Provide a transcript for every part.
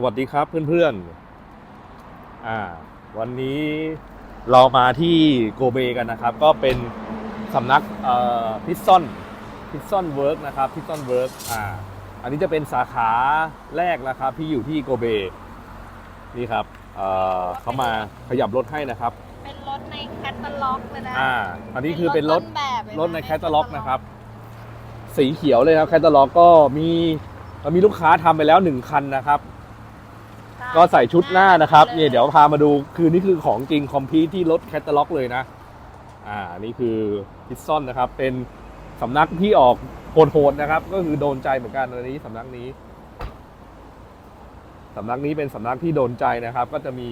สวัสดีครับเพื่อนๆอ่าวันนี้เรามาที่โกเบกันนะครับ ก็เป็นสำนักเอ่อพิซซอนพิซซอนเวิร์กนะครับพิซซอนเวิร์กอ่าอันนี้จะเป็นสาขาแรกนะครับที่อยู่ที่โกเบนี่ครับเอ่อเขามาขยับรถให้นะครับ เป็นรถในแคตตาล็อกเลยนะอ่าอันนี้คือเป็นรถต้แบบเลยะรถในแคตตาล็อกนะครับ สีเขียวเลยครับแคตตาล็อกก็มีมีลูกค้าทำไปแล้วหนึ่งคันนะครับช่ ก็ใส่ชุดหน้านะครับลเนี่ยเดี๋ยวพามาดูคือนี่คือของจริงคอมพีที่รถแคตตาล็อกเลยนะ อ่านี่คือพิซซอนนะครับ เป็นสำนักที่ออกโหดๆนะครับ ก็คือโดนใจเหมือนกันอันนี้สำนักนี้สำนักนี้เป็นสำนักที่โดนใจนะครับ ก็จะมี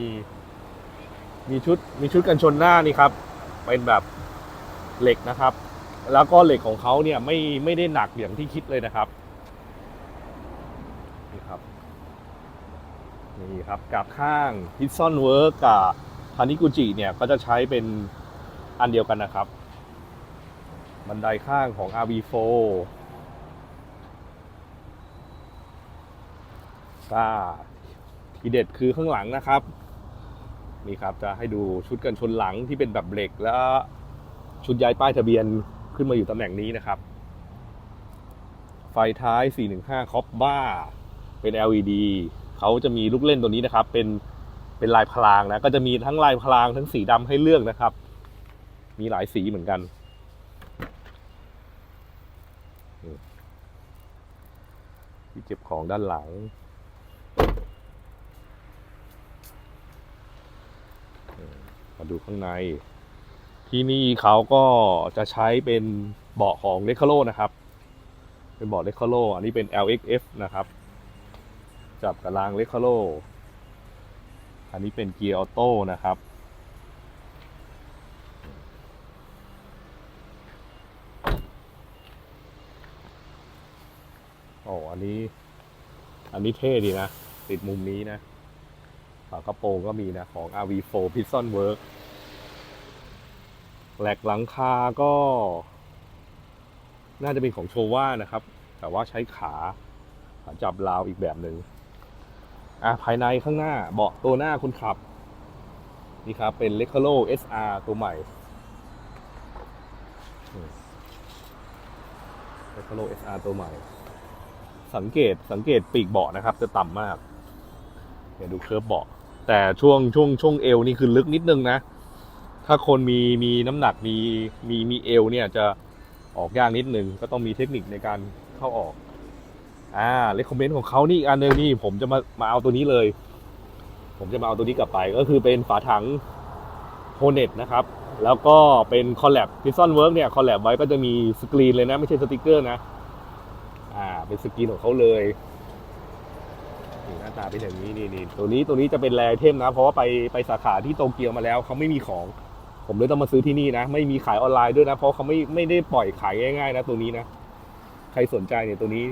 มีชุดมีชุดกันชนหน้านี่ครับ เป็นแบบเหล็กนะครับ แล้วก็เหล็กของเขาเนี่ยไม่ไม่ได้หนักอย่างที่คิดเลยนะครับนี่ครับ นี่ครับกับข้างพิซซอนเวิร์กกับพานิกุจิเนี่ยก็จะใช้เป็นอันเดียวกันนะครับ บันไดข้างของ RV4 ก็ทีเด็ดคือข้างหลังนะครับ นี่ครับจะให้ดูชุดกันชนหลังที่เป็นแบบเหล็กแล้วชุดย้ายป้ายทะเบียนขึ้นมาอยู่ตำแหน่งนี้นะครับ ไฟท้าย 415คอปบ้า เป็น LED เขาจะมีลูกเล่นตัวนี้นะครับ เป็นเป็นลายพรางนะก็จะมีทั้งลายพรางทั้งสีดำให้เลือกนะครับ มีหลายสีเหมือนกันที่เก็บของด้านหลังมาดูข้างใน ที่นี่เขาก็จะใช้เป็นเบาะของเ e ค a โ o นะครับ เป็นเบาะเ e ค a โ o อันนี้เป็น LXF นะครับ จับกับรางเ e ค a โ o อันนี้เป็นเกียร์ออโต้นะครับ โอ้อันนี้ อันนี้เท่ดีนะ ติดมุมนี้นะ ฝากระโปรงก็มีนะ ของ RV4 Piston Work แหลกหลังคาก็ น่าจะเป็นของโชว่านะครับ แต่ว่าใช้ขาจับราวอีกแบบหนึ่ง อะภายในข้างหน้าเบาะตัวหน้าคนขับ นี่ครับ เป็น l e c a l o SR ตัวใหม่ l e c a l o SR ตัวใหม่ สังเกตสังเกตปีกเบาะนะครับ จะต่ำมากเดี๋ยวดูเคิร์ฟเบาะ แต่ช่วงช่วงช่วงเอวนี่คือลึกนิดนึงนะ ถ้าคนมีมีน้ำหนักมีมีมีเอวเนี่ยจะออกยากนิดนึง ก็ต้องมีเทคนิคในการเข้าออก อ่าเลคคอมเมนต์ของเขานี่อีกอันนึงนี่ผมจะมามาเอาตัวนี้เลย ผมจะมาเอาตัวนี้กลับไป ก็คือเป็นฝาถังโฮเน็ตนะครับ แล้วก็เป็นคอลแลบพิซซอนเวิร์กเนี่ยคอลแลบไว้ก็จะมีสกรีนเลยนะ ไม่ใช่สติกเกอร์นะ อ่า เป็นสกรีนของเขาเลยนี่หน้าตาเป็นอย่างนี้นี่นี่ตัวนี้ตัวนี้จะเป็นแรเทมนะ เพราะว่าไปไปสาขาที่โตเกียวมาแล้วเขาไม่มีของ ผมเลยต้องมาซื้อที่นี่นะ ไม่มีขายออนไลน์ด้วยนะ เพราะเขาไม่ไม่ได้ปล่อยขายง่ายๆนะ ตัวนี้นะ ใครสนใจเนี่ยตัวนี้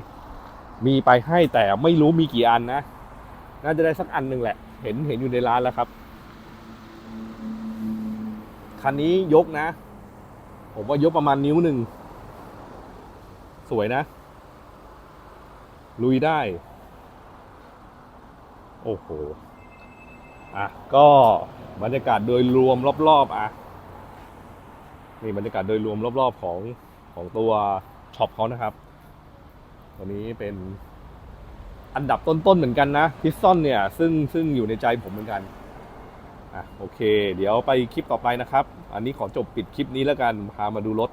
มีไปให้แต่ไม่รู้มีกี่อันนะ น่าจะได้สักอันหนึ่งแหละ เห็นเห็นอยู่ในร้านแล้วครับ คันนี้ยกนะ ผมว่ายกประมาณนิ้วหนึ่ง สวยนะ ลุยได้ โอ้โห อะ ก็บรรยากาศโดยรวมรอบๆ อะ นี่บรรยากาศโดยรวมรอบๆของของตัวช็อปเขานะครับ ตัวนี้เป็นอันดับต้นๆเหมือนกันนะพิซซอนเนี่ย ซึ่งซึ่งอยู่ในใจผมเหมือนกันอะโอเค เดี๋ยวไปคลิปต่อไปนะครับ อันนี้ขอจบปิดคลิปนี้แล้วกันพามาดูรถ